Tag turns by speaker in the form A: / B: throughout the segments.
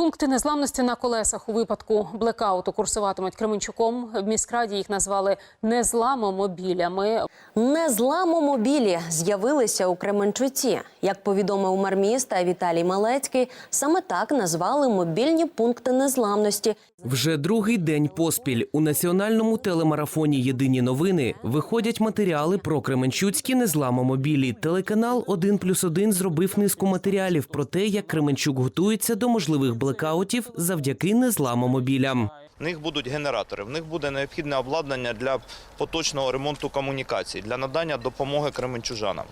A: Пункти незламності на колесах у випадку блекауту курсуватимуть Кременчуком. В міськраді їх назвали незламомобілями.
B: Незламомобілі з'явилися у Кременчуці. Як повідомив мер міста Віталій Малецький, саме так назвали мобільні пункти незламності.
C: Вже другий день поспіль у національному телемарафоні Єдині новини виходять матеріали про Кременчуцькі незламомобілі. Телеканал «1 плюс 1» зробив низку матеріалів про те, як Кременчук готується до можливих блекаутів завдяки незламомобілям.
D: В них будуть генератори, в них буде необхідне обладнання для поточного ремонту комунікацій, для надання допомоги кременчужанам.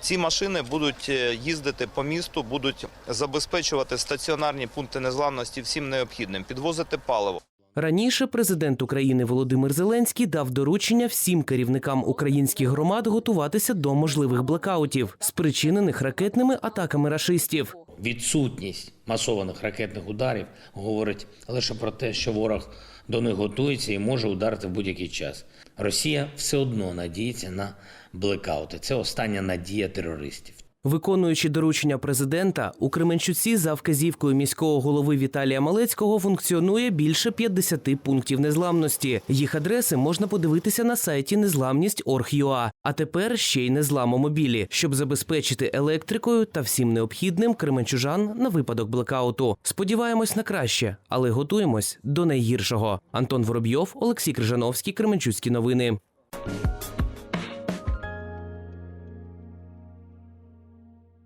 D: Ці машини будуть е, їздити по місту, будуть забезпечувати стаціонарні пункти незламності всім необхідним, підвозити паливо.
C: Раніше президент України Володимир Зеленський дав доручення всім керівникам українських громад готуватися до можливих блекаутів, спричинених ракетними атаками рашистів.
E: Відсутність масованих ракетних ударів говорить лише про те, що ворог до них готується і може ударити в будь-який час. Росія все одно надіється на блекаути. Це остання надія терористів.
C: Виконуючи доручення президента, у Кременчуці за вказівкою міського голови Віталія Малецького функціонує більше 50 пунктів незламності. Їх адреси можна подивитися на сайті незламність.org.ua. А тепер ще й незламомобілі, щоб забезпечити електрикою та всім необхідним кременчужан на випадок блекауту. Сподіваємось на краще, але готуємось до найгіршого. Антон Воробйов, Олексій Крижановський, Кременчуцькі новини.